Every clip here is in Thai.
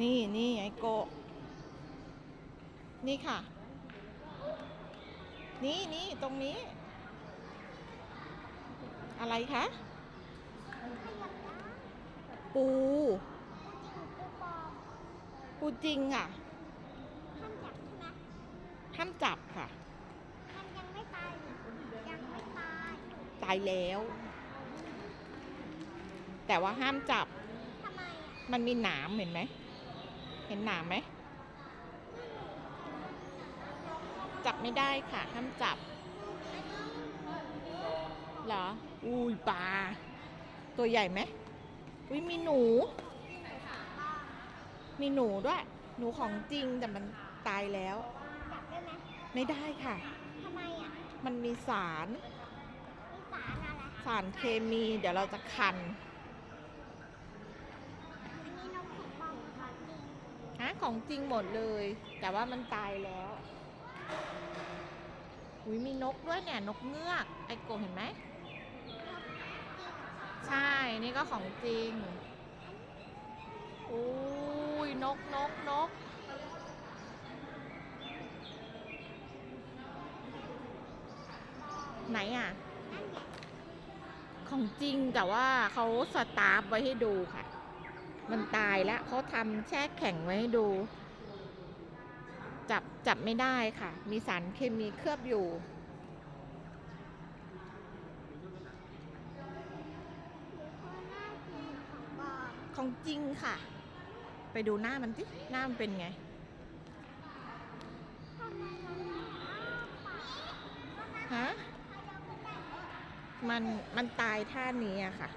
นี่นี่ไอโกะนี่ค่ะ นี่นี่ตรงนี้ อะไรคะ ปู ปูจริงอะ ห้ามจับค่ะตายแล้ว แต่ว่าห้ามจับมันมีหนามเห็นไหม เห็นหนามไหม จับไม่ได้ค่ะ ห้ามจับ เหรอ อุ้ยปลา ตัวใหญ่ไหม อุ้ยมีหนู มีหนูด้วย หนูของจริงแต่มันตายแล้ว ไม่ได้ค่ะมันมีสาร สารเคมี เดี๋ยวเราจะคันฮะ ของจริงหมดเลย แต่ว่ามันตายแล้วอุ้ยมีนกด้วยเนี่ยนกเงือกไอโกเห็นไหมใช่นี่ก็ของจริงอุ้ยนกนกนกไหนอะ ของจริงแต่ว่าเขาสตาร์ฟไว้ให้ดูค่ะ มันตายแล้วเขาทำแช่แข็งไว้ให้ดู จับจับไม่ได้ค่ะ มีสารเคมีเคลือบอยู่ ของจริงค่ะ ไปดูหน้ามันสิหน้ามันเป็นไงฮะมันมันตายท่านี้อะค่ะ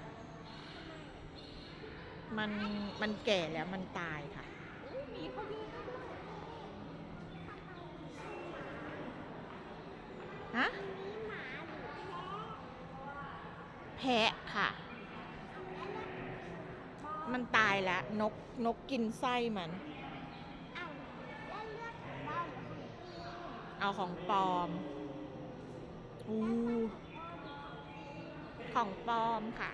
มันมันแก่แล้วมันตายค่ะ ฮะ แพะค่ะ มันตายแล้ว นกนกกินไส้มัน เอาของปลอมอู้ของปลอมค่ะ